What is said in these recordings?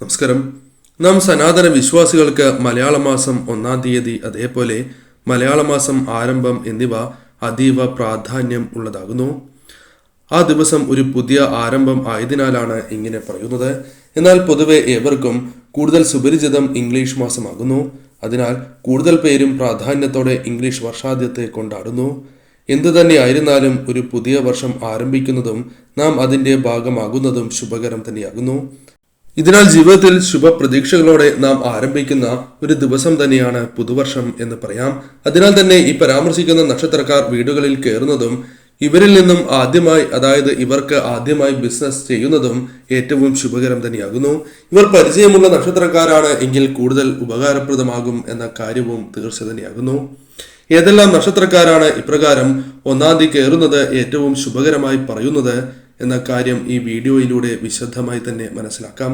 നമസ്കാരം. നാം സനാതന വിശ്വാസികൾക്ക് മലയാള മാസം ഒന്നാം തീയതി അതേപോലെ മലയാള മാസം ആരംഭം എന്നിവ അതീവ പ്രാധാന്യം ഉള്ളതാകുന്നു. ആ ദിവസം ഒരു പുതിയ ആരംഭം ആയതിനാലാണ് ഇങ്ങനെ പറയുന്നത്. എന്നാൽ പൊതുവെ ഏവർക്കും കൂടുതൽ സുപരിചിതം ഇംഗ്ലീഷ് മാസമാകുന്നു. അതിനാൽ കൂടുതൽ പേരും പ്രാധാന്യത്തോടെ ഇംഗ്ലീഷ് വർഷാദ്യത്തെ കൊണ്ടാടുന്നു. എന്തു തന്നെയായിരുന്നാലും ഒരു പുതിയ വർഷം ആരംഭിക്കുന്നതും നാം അതിന്റെ ഭാഗമാകുന്നതും ശുഭകരം തന്നെയാകുന്നു. ഇതിനാൽ ജീവിതത്തിൽ ശുഭപ്രതീക്ഷകളോടെ നാം ആരംഭിക്കുന്ന ഒരു ദിവസം തന്നെയാണ് പുതുവർഷം എന്ന് പറയാം. അതിനാൽ തന്നെ ഈ പരാമർശിക്കുന്ന നക്ഷത്രക്കാർ വീടുകളിൽ കയറുന്നതും ഇവരിൽ നിന്നും ആദ്യമായി അതായത് ഇവർക്ക് ആദ്യമായി ബിസിനസ് ചെയ്യുന്നതും ഏറ്റവും ശുഭകരം തന്നെയാകുന്നു. ഇവർ പരിചയമുള്ള നക്ഷത്രക്കാരാണ് എങ്കിൽ കൂടുതൽ ഉപകാരപ്രദമാകും എന്ന കാര്യവും തീർച്ച തന്നെയാകുന്നു. ഏതെല്ലാം നക്ഷത്രക്കാരാണ് ഇപ്രകാരം ഒന്നാം തീയതി കയറുന്നത് ഏറ്റവും ശുഭകരമായി പറയുന്നത്? എന്ന കാര്യം ഈ വീഡിയോയിലൂടെ വിശദമായി തന്നെ മനസ്സിലാക്കാം.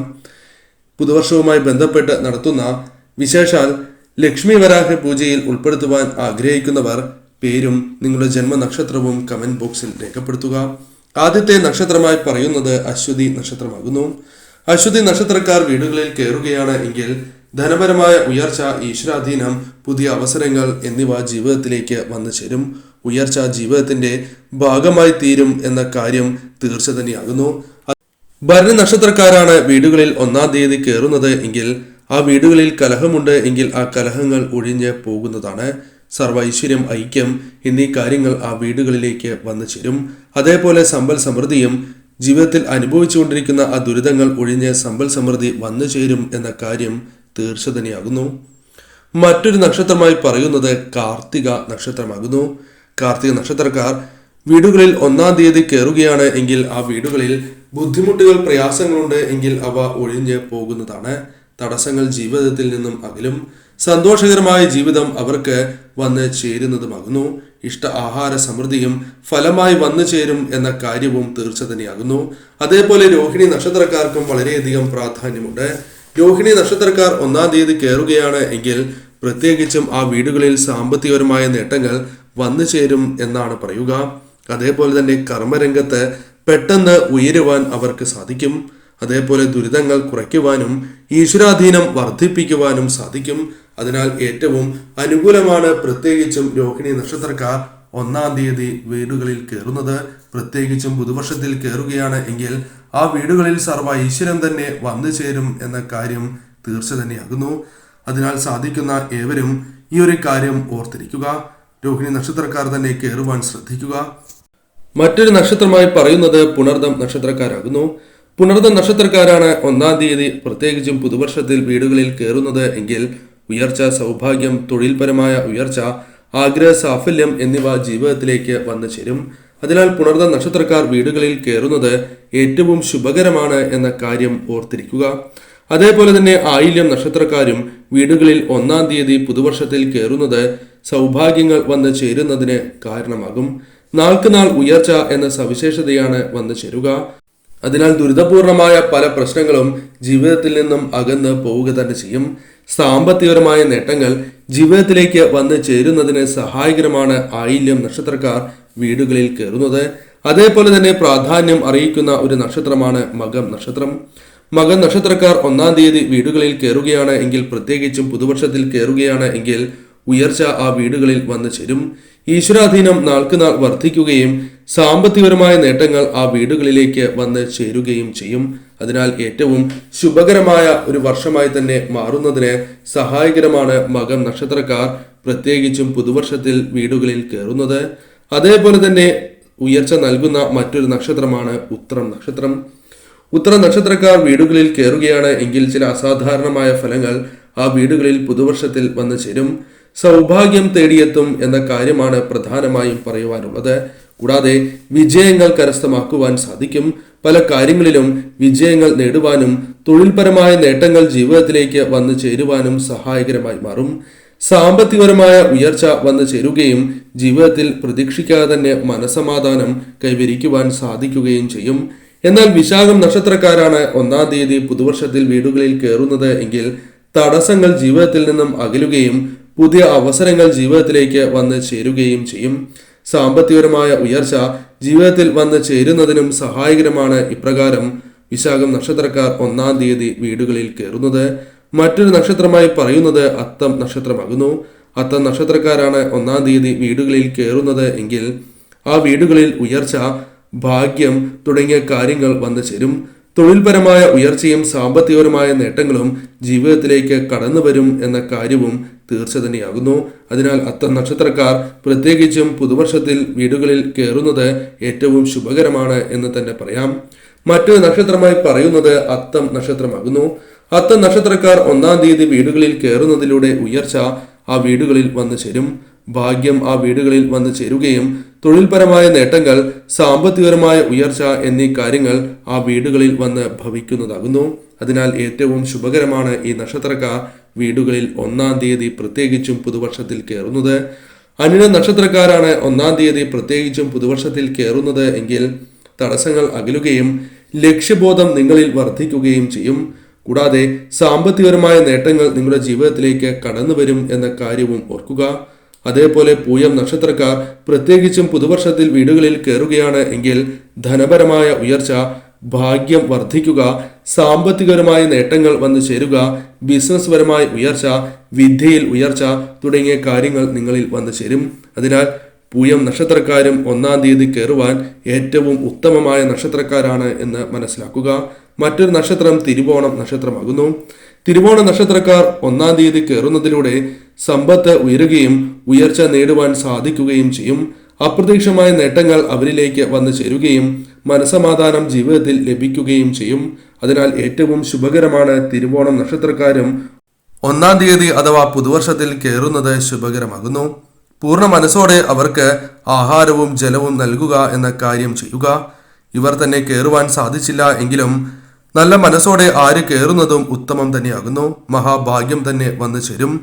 പുതുവർഷവുമായി ബന്ധപ്പെട്ട് നടത്തുന്ന വിശേഷാൽ ലക്ഷ്മി വരാഹ പൂജയിൽ ഉൾപ്പെടുത്തുവാൻ ആഗ്രഹിക്കുന്നവർ പേരും നിങ്ങളുടെ ജന്മനക്ഷത്രവും കമന്റ് ബോക്സിൽ രേഖപ്പെടുത്തുക. ആദ്യത്തെ നക്ഷത്രമായി പറയുന്നത് അശ്വതി നക്ഷത്രമാകുന്നു. അശ്വതി നക്ഷത്രക്കാർ വീടുകളിൽ കയറുകയാണ് എങ്കിൽ ധനപരമായ ഉയർച്ച ഈശ്വരാധീനം പുതിയ അവസരങ്ങൾ എന്നിവ ജീവിതത്തിലേക്ക് വന്നു ചേരും. ഉയർച്ച ജീവിതത്തിന്റെ ഭാഗമായി തീരും എന്ന കാര്യം തീർച്ച തന്നെയാകുന്നു. ഭരണ നക്ഷത്രക്കാരാണ് വീടുകളിൽ ഒന്നാം തീയതി കയറുന്നത് എങ്കിൽ ആ വീടുകളിൽ കലഹമുണ്ട് എങ്കിൽ ആ കലഹങ്ങൾ ഒഴിഞ്ഞ് പോകുന്നതാണ്. സർവ ഐശ്വര്യം ഐക്യം എന്നീ കാര്യങ്ങൾ ആ വീടുകളിലേക്ക് വന്നു ചേരും. അതേപോലെ സമ്പൽ സമൃദ്ധിയും ജീവിതത്തിൽ അനുഭവിച്ചുകൊണ്ടിരിക്കുന്ന ആ ദുരിതങ്ങൾ ഒഴിഞ്ഞ് സമ്പൽ സമൃദ്ധി വന്നു ചേരും എന്ന കാര്യം തീർച്ച തന്നെയാകുന്നു. മറ്റൊരു നക്ഷത്രമായി പറയുന്നത് കാർത്തിക നക്ഷത്രമാകുന്നു. കാർത്തിക നക്ഷത്രക്കാർ വീടുകളിൽ ഒന്നാം തീയതി കയറുകയാണ് എങ്കിൽ ആ വീടുകളിൽ ബുദ്ധിമുട്ടുകൾ പ്രയാസങ്ങളുണ്ട് എങ്കിൽ അവ ഒഴിഞ്ഞ് പോകുന്നതാണ്. തടസ്സങ്ങൾ ജീവിതത്തിൽ നിന്നും അകലും. സന്തോഷകരമായ ജീവിതം അവർക്ക് വന്ന് ചേരുന്നതുമാകുന്നു. ഇഷ്ട ആഹാര സമൃദ്ധിയും ഫലമായി വന്നു ചേരും എന്ന കാര്യവും തീർച്ച തന്നെയാകുന്നു. അതേപോലെ രോഹിണി നക്ഷത്രക്കാർക്കും വളരെയധികം പ്രാധാന്യമുണ്ട്. രോഹിണി നക്ഷത്രക്കാർ ഒന്നാം തീയതി കയറുകയാണ് എങ്കിൽ പ്രത്യേകിച്ചും ആ വീടുകളിൽ സാമ്പത്തികപരമായ നേട്ടങ്ങൾ വന്നു ചേരും എന്നാണ് പറയുക. അതേപോലെ തന്നെ കർമ്മരംഗത്ത് പെട്ടെന്ന് ഉയരുവാൻ അവർക്ക് സാധിക്കും. അതേപോലെ ദുരിതങ്ങൾ കുറയ്ക്കുവാനും ഈശ്വരാധീനം വർദ്ധിപ്പിക്കുവാനും സാധിക്കും. അതിനാൽ ഏറ്റവും അനുകൂലമാണ് പ്രത്യേകിച്ചും രോഹിണി നക്ഷത്രക്കാർ ഒന്നാം തീയതി വീടുകളിൽ കയറുന്നത്. പ്രത്യേകിച്ചും പുതുവർഷത്തിൽ കയറുകയാണ് എങ്കിൽ ആ വീടുകളിൽ സർവ ഈശ്വരം തന്നെ വന്നു ചേരും എന്ന കാര്യം തീർച്ച തന്നെയാകുന്നു. അതിനാൽ സാധിക്കുന്ന ഏവരും ഈ ഒരു കാര്യം ഓർത്തിരിക്കുക. രോഹിണി നക്ഷത്രക്കാർ തന്നെ കയറുവാൻ ശ്രദ്ധിക്കുക. മറ്റൊരു നക്ഷത്രമായി പറയുന്നത് പുണർദം നക്ഷത്രക്കാരാകുന്നു. പുണർദം നക്ഷത്രക്കാരാണ് ഒന്നാം തീയതി പ്രത്യേകിച്ചും പുതുവർഷത്തിൽ വീടുകളിൽ കയറുന്നത് എങ്കിൽ ഉയർച്ച സൗഭാഗ്യം തൊഴിൽപരമായ ഉയർച്ച ആഗ്രഹ സാഫല്യം എന്നിവ ജീവിതത്തിലേക്ക് വന്നു ചേരും. അതിനാൽ പുണർദ നക്ഷത്രക്കാർ വീടുകളിൽ കയറുന്നത് ഏറ്റവും ശുഭകരമാണ് എന്ന കാര്യം ഓർത്തിരിക്കുക. അതേപോലെ തന്നെ ആയില്യം നക്ഷത്രക്കാരും വീടുകളിൽ ഒന്നാം തീയതി പുതുവർഷത്തിൽ കയറുന്നത് സൗഭാഗ്യങ്ങൾ വന്ന് ചേരുന്നതിന് കാരണമാകും. നാൾക്കുനാൾ ഉയർച്ച എന്ന സവിശേഷതയാണ് വന്നു ചേരുക. അതിനാൽ ദുരിതപൂർണമായ പല പ്രശ്നങ്ങളും ജീവിതത്തിൽ നിന്നും അകന്ന് പോവുക തന്നെ ചെയ്യും. സാമ്പത്തികപരമായ നേട്ടങ്ങൾ ജീവിതത്തിലേക്ക് വന്ന് ചേരുന്നതിന് സഹായകരമാണ് ആയില്യം നക്ഷത്രക്കാർ വീടുകളിൽ കയറുന്നത്. അതേപോലെ തന്നെ പ്രാധാന്യം അറിയിക്കുന്ന ഒരു നക്ഷത്രമാണ് മകം നക്ഷത്രം. മകൻ നക്ഷത്രക്കാർ ഒന്നാം തീയതി വീടുകളിൽ കയറുകയാണ് എങ്കിൽ പ്രത്യേകിച്ചും പുതുവർഷത്തിൽ കയറുകയാണ് എങ്കിൽ ഉയർച്ച ആ വീടുകളിൽ വന്നു ചേരും. ഈശ്വരാധീനം നാൾക്കുനാൾ വർദ്ധിക്കുകയും സാമ്പത്തികപരമായ നേട്ടങ്ങൾ ആ വീടുകളിലേക്ക് വന്ന് ചേരുകയും ചെയ്യും. അതിനാൽ ഏറ്റവും ശുഭകരമായ ഒരു വർഷമായി തന്നെ മാറുന്നതിന് സഹായകരമാണ് മകം നക്ഷത്രക്കാർ പ്രത്യേകിച്ചും പുതുവർഷത്തിൽ വീടുകളിൽ കയറുന്നത്. അതേപോലെ തന്നെ ഉയർച്ച നൽകുന്ന മറ്റൊരു നക്ഷത്രമാണ് ഉത്രം നക്ഷത്രം. ഉത്തര നക്ഷത്രക്കാർ വീടുകളിൽ കയറുകയാണ് എങ്കിൽ ചില അസാധാരണമായ ഫലങ്ങൾ ആ വീടുകളിൽ പുതുവർഷത്തിൽ വന്നു ചേരും. സൗഭാഗ്യം തേടിയെത്തും എന്ന കാര്യമാണ് പ്രധാനമായും പറയുവാനുള്ളത്. കൂടാതെ വിജയങ്ങൾ കരസ്ഥമാക്കുവാൻ സാധിക്കും. പല കാര്യങ്ങളിലും വിജയങ്ങൾ നേടുവാനും തൊഴിൽപരമായ നേട്ടങ്ങൾ ജീവിതത്തിലേക്ക് വന്നു ചേരുവാനും സഹായകരമായി മാറും. സാമ്പത്തികപരമായ ഉയർച്ച വന്നു ചേരുകയും ജീവിതത്തിൽ പ്രതീക്ഷിക്കാതെ തന്നെ മനസമാധാനം കൈവരിക്കുവാൻ സാധിക്കുകയും ചെയ്യും. എന്നാൽ വിശാഖം നക്ഷത്രക്കാരാണ് ഒന്നാം തീയതി പുതുവർഷത്തിൽ വീടുകളിൽ കയറുന്നത് എങ്കിൽ തടസ്സങ്ങൾ ജീവിതത്തിൽ നിന്നും അകലുകയും പുതിയ അവസരങ്ങൾ ജീവിതത്തിലേക്ക് വന്ന് ചേരുകയും ചെയ്യും. സാമ്പത്തികപരമായ ഉയർച്ച ജീവിതത്തിൽ വന്ന് ചേരുന്നതിനും സഹായകരമാണ് ഇപ്രകാരം വിശാഖം നക്ഷത്രക്കാർ ഒന്നാം തീയതി വീടുകളിൽ കയറുന്നത്. മറ്റൊരു നക്ഷത്രമായി പറയുന്നത് അത്തം നക്ഷത്രമാകുന്നു. അത്തം നക്ഷത്രക്കാരാണ് ഒന്നാം തീയതി വീടുകളിൽ കയറുന്നത് എങ്കിൽ ആ വീടുകളിൽ ഉയർച്ച ഭാഗ്യം തുടങ്ങിയ കാര്യങ്ങൾ വന്നു ചേരും. തൊഴിൽപരമായ ഉയർച്ചയും സാമ്പത്തികപരമായ നേട്ടങ്ങളും ജീവിതത്തിലേക്ക് കടന്നു വരും എന്ന കാര്യവും തീർച്ച തന്നെയാകുന്നു. അതിനാൽ അത്തം നക്ഷത്രക്കാർ പ്രത്യേകിച്ചും പുതുവർഷത്തിൽ വീടുകളിൽ കയറുന്നത് ഏറ്റവും ശുഭകരമാണ് എന്ന് തന്നെ പറയാം. മറ്റൊരു നക്ഷത്രമായി പറയുന്നത് അത്തം നക്ഷത്രമാകുന്നു. അത്തം നക്ഷത്രക്കാർ ഒന്നാം തീയതി വീടുകളിൽ കയറുന്നതിലൂടെ ഉയർച്ച ആ വീടുകളിൽ വന്നു ചേരും. ഭാഗ്യം ആ വീടുകളിൽ വന്നു ചേരുകയും തൊഴിൽപരമായ നേട്ടങ്ങൾ സാമ്പത്തികപരമായ ഉയർച്ച എന്നീ കാര്യങ്ങൾ ആ വീടുകളിൽ വന്ന് ഭവിക്കുന്നതാകുന്നു. അതിനാൽ ഏറ്റവും ശുഭകരമാണ് ഈ നക്ഷത്രക്കാർ വീടുകളിൽ ഒന്നാം തീയതി പ്രത്യേകിച്ചും പുതുവർഷത്തിൽ കയറുന്നത്. അനിഴ നക്ഷത്രക്കാരാണ് ഒന്നാം തീയതി പ്രത്യേകിച്ചും പുതുവർഷത്തിൽ കയറുന്നത് എങ്കിൽ തടസ്സങ്ങൾ അകലുകയും ലക്ഷ്യബോധം നിങ്ങളിൽ വർദ്ധിക്കുകയും ചെയ്യും. കൂടാതെ സാമ്പത്തികപരമായ നേട്ടങ്ങൾ നിങ്ങളുടെ ജീവിതത്തിലേക്ക് കടന്നു വരും എന്ന കാര്യവും ഓർക്കുക. അതേപോലെ പൂയം നക്ഷത്രക്കാർ പ്രത്യേകിച്ചും പുതുവർഷത്തിൽ വീടുകളിൽ കയറുകയാണ് എങ്കിൽ ധനപരമായ ഉയർച്ച ഭാഗ്യം വർദ്ധിക്കുക സാമ്പത്തികപരമായ നേട്ടങ്ങൾ വന്നു ചേരുക ബിസിനസ് പരമായ ഉയർച്ച വിദ്യയിൽ ഉയർച്ച തുടങ്ങിയ കാര്യങ്ങൾ നിങ്ങളിൽ വന്നു ചേരും. അതിനാൽ പൂയം നക്ഷത്രക്കാരും ഒന്നാം തീയതി കയറുവാൻ ഏറ്റവും ഉത്തമമായ നക്ഷത്രക്കാരാണ് എന്ന് മനസ്സിലാക്കുക. മറ്റൊരു നക്ഷത്രം തിരുവോണം നക്ഷത്രമാകുന്നു. തിരുവോണ നക്ഷത്രക്കാർ ഒന്നാം തീയതി കയറുന്നതിലൂടെ സമ്പത്ത് ഉയരുകയും ഉയർച്ച നേടുവാൻ സാധിക്കുകയും ചെയ്യും. അപ്രതീക്ഷമായ നേട്ടങ്ങൾ അവരിലേക്ക് വന്നു ചേരുകയും മനസമാധാനം ജീവിതത്തിൽ ലഭിക്കുകയും ചെയ്യും. അതിനാൽ ഏറ്റവും ശുഭകരമാണ് തിരുവോണം നക്ഷത്രക്കാരും ഒന്നാം തീയതി അഥവാ പുതുവർഷത്തിൽ കയറുന്നത് ശുഭകരമാകുന്നു. പൂർണ മനസ്സോടെ അവർക്ക് ആഹാരവും ജലവും നൽകുക എന്ന കാര്യം ചെയ്യുക. ഇവർ തന്നെ കയറുവാൻ സാധിച്ചില്ല എങ്കിലും നല്ല മനസ്സോടെ ആര് കയറുന്നതും ഉത്തമം തന്നെയാകുന്നു. മഹാഭാഗ്യം തന്നെ വന്നു ചേരും.